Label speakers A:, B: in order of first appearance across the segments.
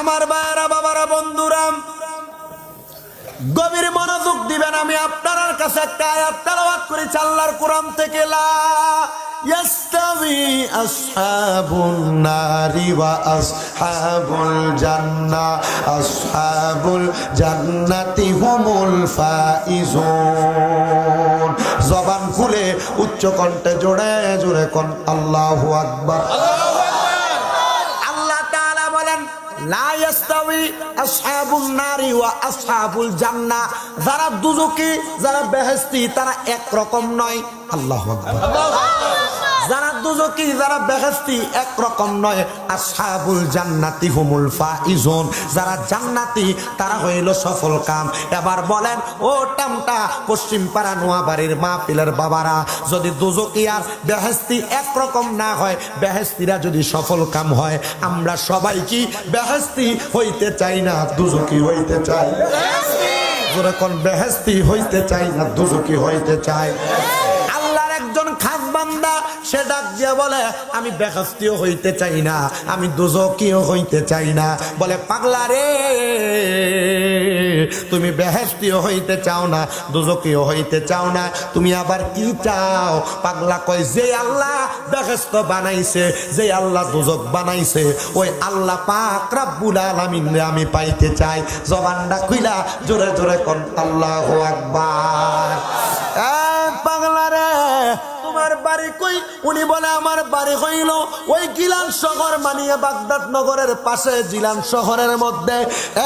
A: আমার বাবারা বাবারা, বন্ধুরা, গভীর মনোযোগ দিবেন আমি আপনার কাছে একটা আয়াত তেলাওয়াত করেছি আল্লাহর কোরআন থেকে, লা আসহাবুন নারি ওয়া আসহাবুল জান্নাহ আসহাবুল জান্নাতি হুমুল ফাইজুন। জবান খুলে উচ্চ কণ্ঠে জোরে জোরে কোন, আল্লাহু আকবার। আল্লাহ যারা দুজকি যারা বেহেস্তি তারা একরকম নয়। আল্লাহু যারা দুজকি যারা বেহেশতি একরকম নয়। আসহাবুল জান্নাতি হুমুল ফাইজুন। যারা জান্নাতি তারা হইল সফল কাম। এবার বলেন ও টামটা পশ্চিম পাড়া নোয়াবাড়ির মাহফিলের বাবারা যদি দুজকি আর বেহেশতি এক রকম না হয় বেহেশতিরা যদি সফল কাম হয় আমরা সবাই কি বেহেশতি হইতে চাই না দুজকি হইতে চাই? যেরকম বেহেশতি হইতে চাই না দুজকি হইতে চাই? বান্দা সে ডাক দিয়ে বলে, আমি বেহস্তিও হইতে চাই না, আমি দুজকিও হইতে চাই না। বলে, পাগলা রে, তুমি বেহেস্তিও হইতে চাও না, দুজকিও হইতে চাও না, তুমি আবার কি চাও? পাগলা কয়, যে আল্লাহ বেহেস্ত বানাইছে, যে আল্লাহ দুজক বানাইছে, ওই আল্লাহ পাক রাব্বুল আলামিন আমি পাইতে চাই। জবানটা খুইলা জোরে জোরে কোন, আল্লাহ আকবার। পাগলা রে তোমার বাড়ি কই? উনি বলে, আমার বাড়ি হইল ওই গিলান শহর মানিয়ে বাগদাদ নগরের পাশে জিলান শহরের মধ্যে।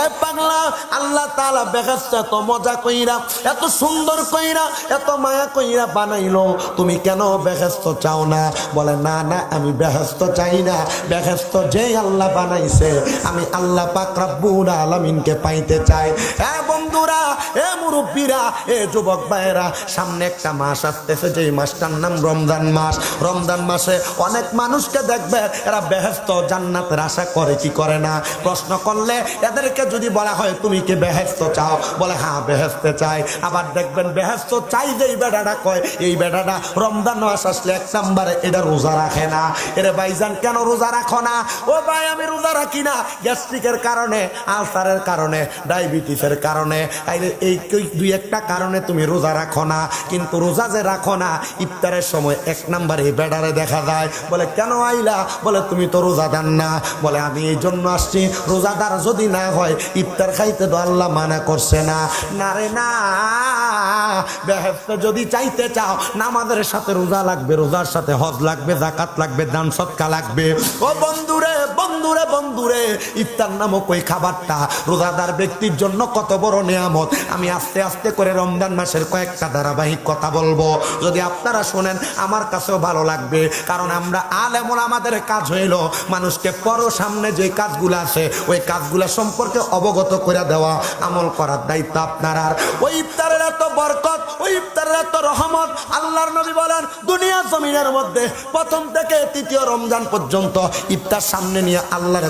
A: এ পাগলা, আল্লাহ তাআলা বেহেশত এত মজা কইরা, এত সুন্দর কইরা, এত মায়া কইরা বানাইলো। তুমি কেন বেহেস্ত চাও না? বলে, না না, আমি বেহেস্ত চাই না। বেহেস্ত যে আল্লাহ বানাইছে, আমি আল্লাহ পাক রব্বুল আলামিনকে পাইতে চাই। এ বন্ধুরা, এ মুরব্বীরা, এ যুবক ভাইয়েরা, সামনে একটা মাস আসতেছে যে মাসটার নাম রমজান মাস, রমজান মাসে অনেক মানুষকে দেখবে এরা বেহেস্ত জান্নাতের আশা করে, কি করে না? প্রশ্ন করলে এদেরকে যদি বলা হয়, তুমি কি বেহেস্ত চাও? বলে হ্যাঁ বেহেস্তে চাই। আবার দেখবেন বেহেস্ত চাই যে এই বেটাটা কয়, এই বেটাটা রমজান মাস আসলে এক নাম্বারে এটা রোজা রাখে না। এরে ভাইজান, কেন রোজা রাখো না? ও ভাই, আমি রোজা রাখি না। গ্যাস্ট্রিকের কারণে, আলসারের কারণে, ডায়াবেটিসের কারণে এই দুই একটা কারণে তুমি রোজা রাখো না। কিন্তু রোজা যে রাখো না, ইফতারের সময় এক নাম্বারে বেডারে দেখা যায়। বলে, কেন আইলা? বলে, তুমি তো রোজা দেন না। বলে, আমি এই জন্য আসছি। রোজাদার যদি না হয়, ইফতার খাইতে তো আল্লাহ মানা করছে না। না রে, না। বেহেস্ত যদি চাইতে চাও, নামাজের সাথে রোজা লাগবে, রোজার সাথে হজ লাগবে জাকাত লাগবে, দান সৎকা লাগবে। ও বন্ধুরে বন্ধুরে বন্ধুরে, ইফতার নামক ওই খাবারটা রোজাদার ব্যক্তির জন্য কত বড় নিয়ামত। আমি আস্তে আস্তে করে রমজান মাসের কয়েকটা ধারাবাহিক কথা বলব। যদি আপনারা শোনেন, আমার কাছেও ভালো লাগবে, কারণ আমরা আলেমন আমাদের কাজ হইল মানুষকে পর সামনে যে কাজগুলো আছে, ওই কাজগুলো সম্পর্কে অবগত করে দেওয়া, আমল করার দায়িত্ব আপনার। আর ওই ইফতারের এত বরকত ওই ইফতারের এত রহমত আল্লাহর নবী বলেন, দুনিয়া জমিনের মধ্যে প্রথম থেকে তৃতীয় রমজান পর্যন্ত ইফতার সামনে নিয়ে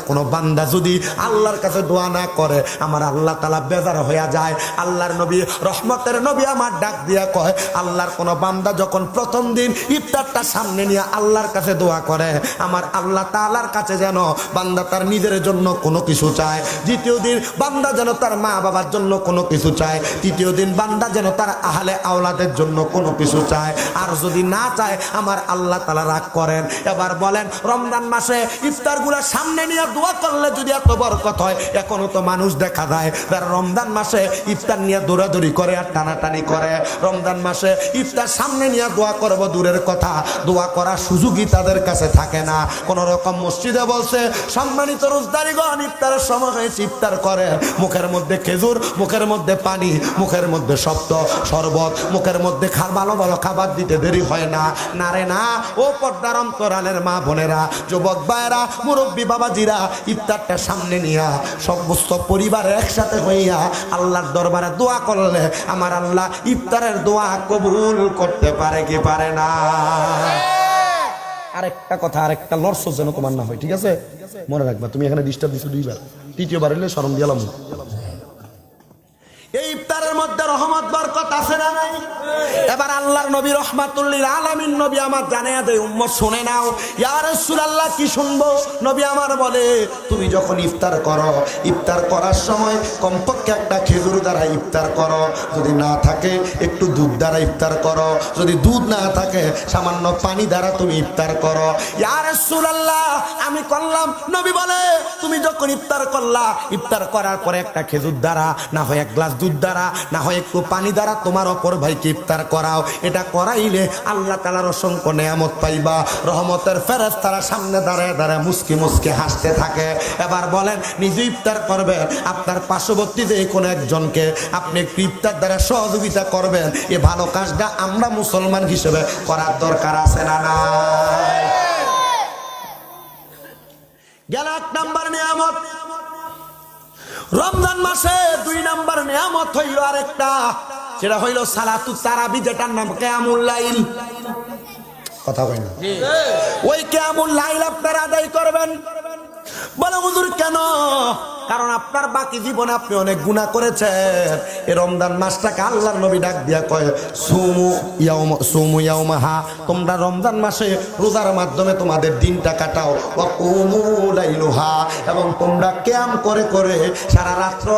A: কোনো বান্দা যদি আল্লাহর কাছে দোয়া না করে, আমার আল্লাহ তালা বেজার যায়। আল্লাহর নবী, রহমতের নবী আমার ডাক দিয়া কয়, আল্লাহর কোনো বান্দা যখন প্রথম দিন ইফতারটা সামনে নিয়ে আল্লাহর কাছে দোয়া করে, আমার আল্লাহ তালার কাছে যেন বান্দা তার নিজের জন্য কোনো কিছু চায়। দ্বিতীয় দিন বান্দা যেন তার মা বাবার জন্য কোনো কিছু চায়। তৃতীয় দিন বান্দা যেন তার আহলে আওলাদের জন্য কোনো কিছু চায়। আর যদি না চায়, আমার আল্লাহ তালা রাগ করেন। এবার বলেন, রমজান মাসে ইফতারগুলো সামনে নিয়ে দোয়া করলে যদি এত বরকত হয়, এখনও তো মানুষ দেখা যায়। যারা রমজান মাসে ইফতার নিয়ে দৌড়াদৌড়ি করে আর টানাটানি করে। রমজান মাসে ইফতার সামনে নিয়ে দোয়া করব, দূরের কথা। দোয়া করার সুযোগই তাদের কাছে থাকে না। কোন রকম মসজিদে বলছে, সম্মানিত রোজদারিগণ, ইফতারের সময় হয়েছে ইফতার করে মুখের মধ্যে খেজুর, মুখের মধ্যে পানি, মুখের মধ্যে শব্দ শরবত, মুখের মধ্যে খা ভালো ভালো খাবার দিতে দেরি হয় না। না রে না, ও পর্দার অন্তরালের মা বোনেরা, যুবক ভাইয়েরা, মুরব্বী বাবাজিরা, ইফতারটা সামনে নিয়া, সমস্ত পরিবার একসাথে হইয়া আল্লাহর দরবারে দোয়া করলে আমার আল্লাহ ইফতারের দোয়া কবুল করতে পারে কি পারে না। আরেকটা কথা, আরেকটা লর্স যেন তোমার না হয়, ঠিক আছে? মনে রাখবা, তুমি এখানে ডিস্টার্ব দিছো দুইবার। তৃতীয়বার হলে সরম দিয়ালাম বরকত আছে না নাই? এবার আল্লাহর নবী রহমাতুল্লিল আলামিন নবী আমার জানিয়ে দেয়, উম্মত, শুনে নাও। ইয়া রাসূলুল্লাহ, কি শুনব? নবী আমার বলে, তুমি যখন ইফতার করো, ইফতার করার সময় কমপক্ষে একটা খেজুর দ্বারা ইফতার করো। যদি না থাকে, একটু দুধ দ্বারা ইফতার করো। যদি দুধ না থাকে, সামান্য পানি দ্বারা তুমি ইফতার করো। ইয়া রাসূলুল্লাহ, আমি করলাম। নবী বলে, তুমি যখন ইফতার করলা, ইফতার করার পরে একটা খেজুর দ্বারা, না হয় এক গ্লাস দুধ দ্বারা, না হয় একটু পানি দ্বারা তোমার অপর ভাইকে ইফতার করাও। এটা করাইলে আল্লাহ তালার অসংখ্য নেয়ামত পাইবা। রহমতের ফেরত তারা সামনে দাঁড়ায় দাঁড়ায় মুসকি মুসকি হাসতে থাকে। এবার বলেন, নিজে ইফতার করবেন? আপনার পার্শ্ববর্তী যে কোনো একজনকে আপনি একটু ইফতার দ্বারা সহযোগিতা করবেন। এ ভালো কাজটা আমরা মুসলমান হিসেবে করার দরকার আছে না নাই? গেল এক নাম্বার নিয়ামত। রমজান মাসে দুই নাম্বার নিয়ামত হইল আরেকটা। সেটা হইল সালাতু তারাবি যেটার নাম কেয়ামুল লাইল। কথা কই না। ওই কেয়ামুল লাইল আপনারা আদায় করবেন। বলে হুজুর কেন? কারণ আপনার বাকি জীবনে আপনি অনেক গুণা করেছেন। এ রমজান মাসটাকে আল্লাহর নবী ডাক দিয়া কয়, সুমু ইয়াউম, সুমু ইয়াউমাহা, তোমরা রমজান মাসে রোজার মাধ্যমে তোমাদের দিনটা কাটাও। লাইলুহা, এবং তোমরা ক্যাম করে করে সারা রাত্র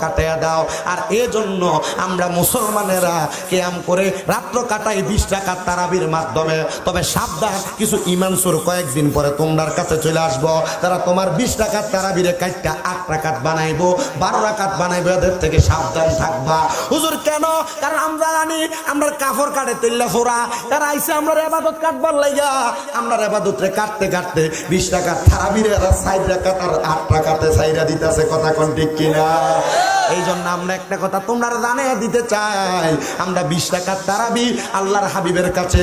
A: কাটাইয়া দাও। আর এজন্য আমরা মুসলমানেরা ক্যাম করে রাত্র কাটাই বিশ টাকা তারাবির মাধ্যমে। তবে সাবধান, কিছু ইমানসুর কয়েকদিন পরে তোমার কাছে চলে আসব। তারা তোমার বিশ টাকার তারাবিরে কাটটা আট রাকাত বানাইবো, বারো রাকাত বানাইবো, এদের থেকে সাবধান থাকবা। হুজুর, কেন? কারণ আমরা জানি, আমরা কাফর কাটে তেল্লা ফোরা। তারা আইসে আমরা এবাদত কাটবার লাইগা। আমরা এবাদতরে কাটতে কাটতে বিশ টাকা থারাবিরে এরা সাইড রাকাত আর আট টাকাতে সাইরা দিতেছে, কথা কন ঠিক কিনা? এই জন্য আমরা একটা কথা তোমরা জানে দিতে চাই। আমরা বিশ টাকার তারাবি আল্লাহর হাবিবের কাছে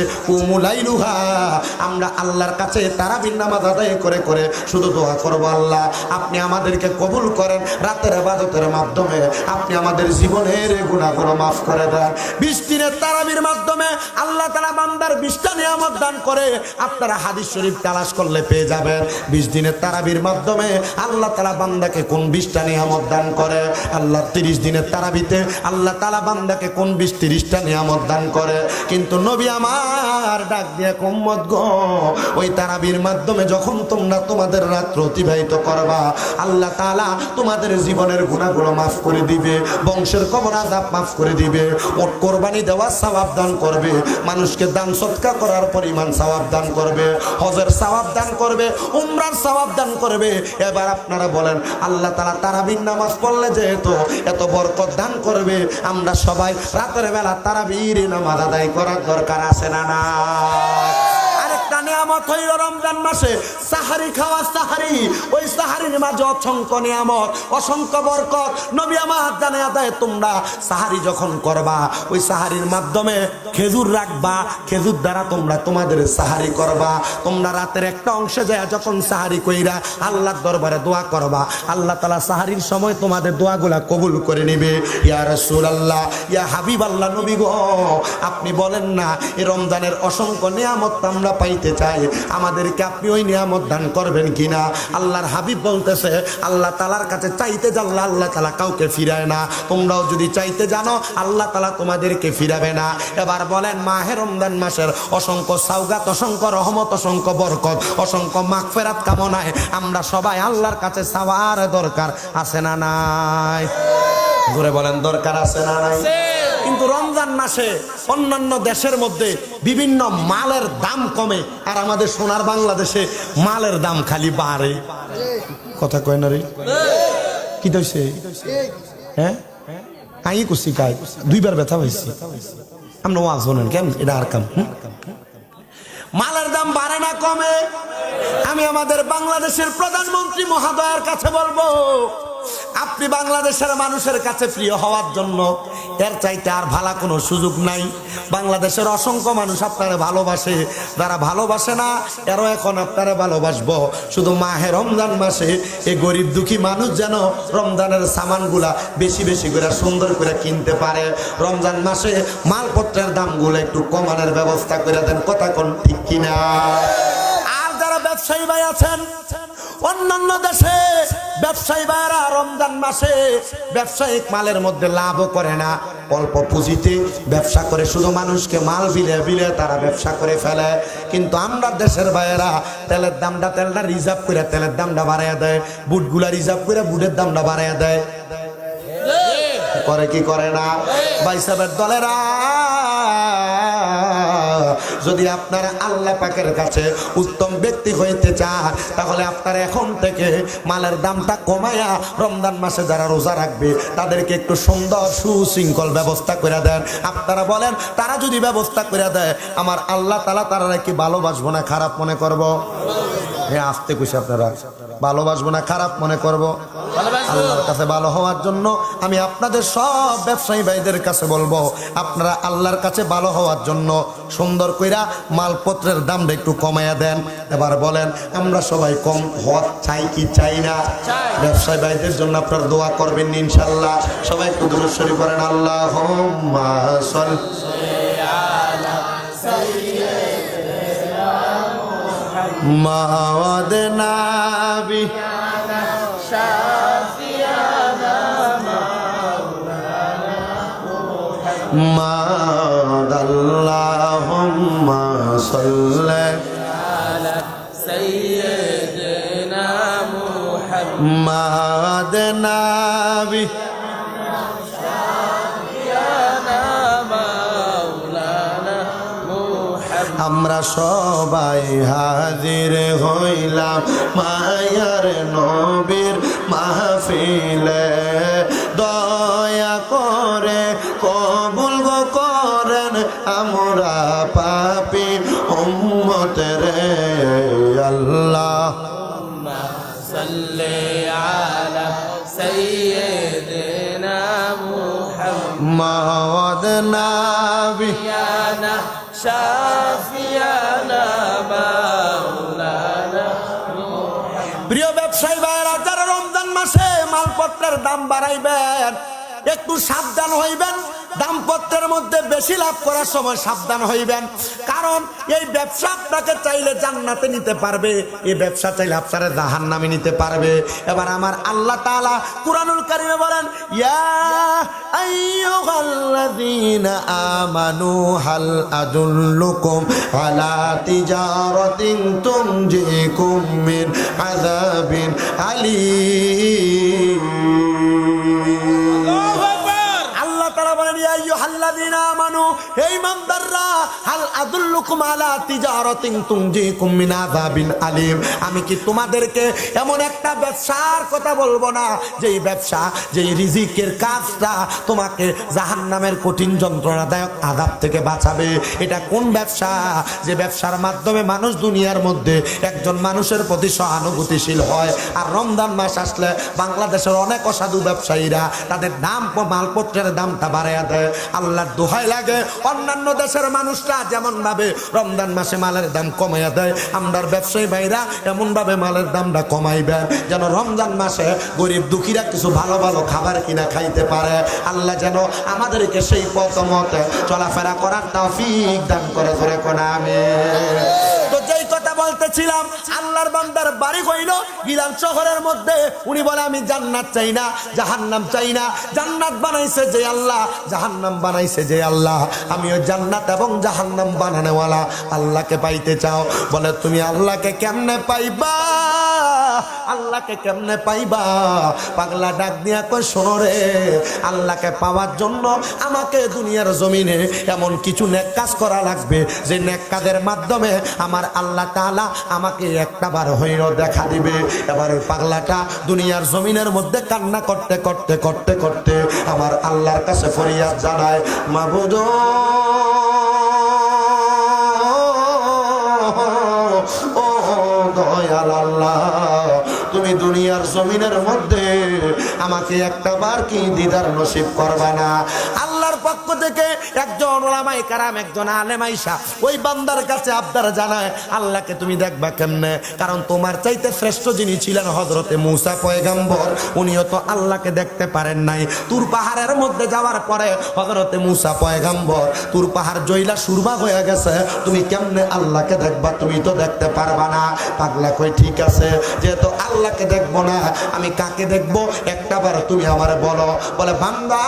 A: আমরা আল্লাহর কাছে তারাবির নামাজ আদায় করে করে শুধু দোয়া করব আল্লাহ। আপনি আমাদেরকে কবুল করেন রাতের আবাদতের মাধ্যমে। আপনি আমাদের জীবনের গুণাগুলো মাফ করে দেন। দিনের তারাবির মাধ্যমে আল্লাহ তারা বান্দার বিশটা নিয়ামত দান করে আপনারা হাদিস শরীফ তালাশ করলে পেয়ে যাবেন। বিশ দিনের তারাবির মাধ্যমে আল্লাহ তালা বান্দাকে কোন বিশটা নিয়ামত দান করে? আল্লাহ তিরিশ দিনের তারাবিতে আল্লাহ তালা বান্দাকে কোন বিশ তিরিশটা নিয়ামত দান করে? কিন্তু নবী আমার ডাক দিয়ে কম্মত গো, ওই তারাবির মাধ্যমে যখন তোমরা তোমাদের রাত্র অতিবাহিত করবা, আল্লাহ তালা তোমাদের জীবনের গুণাগুলো মাফ করে দিবে, বংশের কবর আজাব মাফ করে দিবে ওট কোরবানি দেওয়ার সওয়াব দান করবে, মানুষকে দান সৎকা করার পরিমাণ সওয়াব দান করবে, হজের সওয়াব দান করবে, উমরার সওয়াব দান করবে। এবার আপনারা বলেন, আল্লাহ তালা তারাবির নামাজ পড়লে যেহেতু এত বরকত দান করবে। আমরা সবাই রাতের বেলা তারা বীর নামাজ আদায় করার দরকার আছে না না নিয়ামত হইল রমজান মাসে। সাহারি খাওয়া সাহারি, ওই সাহারির মাঝে অসংখ্য নিয়ামত, অসংখ্য বরকত। নবী আমার জানে আদায়, তোমরা সাহারি যখন করবা, ওই সাহারির মাধ্যমে খেজুর রাখবা। খেজুর দ্বারা তোমরা তোমাদের সাহারি করবা। তোমরা রাতের একটা অংশে যায় যখন সাহারি কইরা আল্লাহর দরবারে দোয়া করবা, আল্লাহ তালা সাহারির সময় তোমাদের দোয়াগুলা কবুল করে নেবে। ইয়া আল্লাহ ইয়া হাবিব আল্লাহ নবী গো, আপনি বলেন না এই রমজানের অসংখ্য নিয়ামত আমরা পাইতে চাই। আমাদেরকে আপনি ওই নিয়ামত দান করবেন কিনা? আল্লাহর হাবিব বলতেছে, আল্লাহ তালার কাছে চাইতে জানলে আল্লাহ তালা কাউকে ফিরায় না। তোমরাও যদি চাইতে জানো, আল্লাহ তালা তোমাদেরকে ফিরাবে না। এবার বলেন, মাহে রমজান মাসের অসংখ্য সাউগাত অসংখ্য রহমত, অসংখ্য বরকত, অসংখ্য মাগফেরাত কামনায় আমরা সবাই আল্লাহর কাছে সাওয়ার দরকার আছে না নাই? ধরে বলেন, দরকার আছে না নাই? কিন্তু রমজান মাসে অন্যান্য দেশের মধ্যে বিভিন্ন মালের দাম কমে। আর আমাদের সোনার বাংলাদেশে মালের দাম খালি বাড়ে। কথা কয় না রে? কি তৈছে হ্যাঁ? আই কুসি কাই। দুইবার ব্যথা হয়েছি আমরা ওয়াজ শোনেন, কেন? এটা আর কাম? মালের দাম বাড়ে না, কমে। আমি আমাদের বাংলাদেশের প্রধানমন্ত্রী মহোদয়ের কাছে বলব আপনি বাংলাদেশের মানুষের কাছে প্রিয় হওয়ার জন্য এর চাইতে আর ভালো কোনো সুযোগ নাই। বাংলাদেশের অসংখ্য মানুষ আপনারা ভালোবাসে, যারা ভালোবাসে না, এরও এখন আপনারা ভালোবাসবো। শুধু মাহে রমজান মাসে এই গরিব দুঃখী মানুষ যেন রমজানের সামানগুলা বেশি বেশি করে সুন্দর করে কিনতে পারে। রমজান মাসে মালপত্রের দামগুলো একটু কমানোর ব্যবস্থা করে দেন, কথা কোন ঠিক কিনা? আর যারা ব্যবসায়ী ভাই আছেন অন্যান্য দেশে ব্যবসায়ী ভাইরা রমজান মাসে ব্যবসায়িক মালের মধ্যে লাভও করে না। অল্প পুঁজিতে ব্যবসা করে শুধু মানুষকে মাল বিলে বিলে তারা ব্যবসা করে ফেলে। কিন্তু আমরা দেশের ভাইয়েরা তেলের দামটা তেলটা রিজার্ভ করে তেলের দামটা বাড়াইয়া দেয় বুটগুলা রিজার্ভ করে বুটের দামটা বাড়াইয়া দেয়। করে কি করে না? বাইসাবের দলেরা যদি আপনারা আল্লাহ পাকের কাছে উত্তম ব্যক্তি হইতে চান, তাহলে আপনারা এখন থেকে মালের দামটা কমায়া রমজান মাসে যারা রোজা রাখবে, তাদেরকে একটু সুন্দর সুশৃঙ্খল ব্যবস্থা করে দেন। আপনারা বলেন, তারা যদি ব্যবস্থা করে দেয়, আমার আল্লাহ তালা তারা কি ভালোবাসবো না খারাপ মনে করব? হ্যাঁ আসতে খুশি আপনারা। ভালোবাসবো না খারাপ মনে করব? আল্লাহর কাছে ভালো হওয়ার জন্য আমি আপনাদের সব ব্যবসায়ী ভাইদের কাছে বলব আপনারা আল্লাহর কাছে ভালো হওয়ার জন্য সুন্দর কইরা মালপত্রের দামটা একটু কমাইয়া দেন। এবার বলেন আমরা সবাই কম হওয়া চাই কি চাই না? ব্যবসায়ী ভাইদের জন্য আপনারা দোয়া করবেন ইনশাল্লাহ সবাই একটু দূরে করেন আল্লাহ মাওয়াদ নাবি। মাদ আল্লাহুম্মা সাল্লি
B: سيدنا محمد
A: মাদ নাবি
B: مولانا محمد
A: আমরা সবাই হাজির হইলাম মায়ার নবীর মাহফিলে দয়া মোরা পাপি উম্মত রে আল্লাহ।
B: সাল্লে আলা
A: সাইয়্যিদিনা মুহাম্মদ
B: নাবিয়ানা শাফিয়ানা মাওলানা
A: প্রিয় ব্যবসায়ী ভাইরা যারা রমজান মাসে মালপত্রের দাম বাড়াইবেন, একটু সাবধান হইবেন। দামপত্রের মধ্যে বেশি লাভ করার সময় সাবধান হইবেন। কারণ এই ব্যবসা আপনাকে চাইলে জান্নাতে নিতে পারবে, এই ব্যবসা চাইলে আপনারা জাহান নামে নিতে পারবে। এবার আমার আল্লাহ তাআলা কুরানুল কারিমে বলেন, ইয়া আমানু হাল আদুল্লুকুম আলা তিজারাতিন তুনজিকুম মিন আযাবিন আলীম। আমানু হে ঈমানদাররা হাল আদুল্লুকুম আলা তিজারাতিন তুনজিকুম মিন আযাবিন আলীম। আমি কি তোমাদেরকে এমন একটা ব্যবসার কথা বলব না, যেই ব্যবসা, যেই রিজিকের কাজটা তোমাকে জাহান্নামের কঠিন যন্ত্রণাদায়ক আযাব থেকে বাঁচাবে? এটা কোন ব্যবসা? যে ব্যবসার মাধ্যমে মানুষ দুনিয়ার মধ্যে একজন মানুষের প্রতি সহানুভূতিশীল হয়। আর রমজান মাস আসলে বাংলাদেশের অনেক অসাধু ব্যবসায়ীরা তাদের দাম মালপত্রের দামটা বাড়াইয়া দেয়। আল্লাহর দোহাই লাগে। অন্যান্য দেশের মানুষরা যেমন ভাবে রমজান মাসে মালের দাম কমাইয়া দেয়, আমরার ব্যবসায়ী ভাইরা এমন ভাবে মালের দামটা কমাইবে যেন রমজান মাসে গরিব দুঃখীরা কিছু ভালো ভালো খাবার কিনা খাইতে পারে। আল্লাহ যেন আমাদেরকে সেই প্রথমতে চলাফেরা করার তৌফিক দান করে, ধরে কোন আমি বলতেছিলাম, আল্লাহর বান্দার বাড়ি হইল গিলাম শহরের মধ্যে। উনি বলে, আমি জান্নাত চাই না, জাহান্নাম চাই না। জান্নাত বানাইছে যে আল্লাহ, জাহান্নাম বানাইছে যে আল্লাহ। আমি ওই জান্নাত এবং জাহান্নাম বানানোওয়ালা। আল্লাহকে পাইতে চাও। বলে, তুমি আল্লাহকে কেমনে পাইবা? আল্লাহকে কেমনে পাইবা? পাগলা ডাক দিয়া কই শোনো রে, আল্লাহকে পাওয়ার জন্য আমাকে দুনিয়ার জমিনে এমন কিছু নেক কাজ করা লাগবে। যে নেক কাজের মাধ্যমে আমার আল্লাহ তাআলা আমাকে একটা বার হইল দেখা দিবে। এবার ওই পাগলাটা দুনিয়ার জমিনের মধ্যে কান্না করতে করতে করতে করতে আমার আল্লাহর কাছে ফরিয়াদ জানায় মাবুদ ও আল্লাহ দুনিয়ার জমিনের মধ্যে আমাকে একটা বার কি দিদার নসিব করবা না? আল্লাহর পক্ষ পক্ষ থেকে একজন ওলামাই কারাম, একজন আলেমাইশা ওই বান্দার কাছে আবদার জানায়, আল্লাহকে তুমি দেখবা কেমনে? কারণ তোমার চাইতে শ্রেষ্ঠ যিনি ছিলেন হজরতে মুসা পয়গাম্বর। উনিও তো আল্লাহকে দেখতে পারেন নাই। তুর পাহাড়ের মধ্যে যাওয়ার পরে হজরতে মুসা পয়গাম্বর, তুর পাহাড় জইলা সুরমা হয়ে গেছে। তুমি কেমনে আল্লাহকে দেখবা? তুমি তো দেখতে পারবা না। পাগলা কই ঠিক আছে, যেহেতু আল্লাহকে দেখব না, আমি কাকে দেখব? একটা বার তুমি আমার বলো। বলে, বান্দা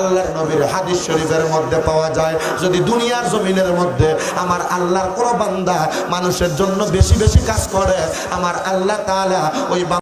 A: আল্লাহর নবীর হাদিস শরীফের মধ্যে পাওয়া যায়। যদি দুনিয়ার জমিনের মধ্যে আমার আল্লাহর কোনো বান্দা মানুষের জন্য বেশি বেশি কাজ করে, আমার আল্লাহ তালা ওই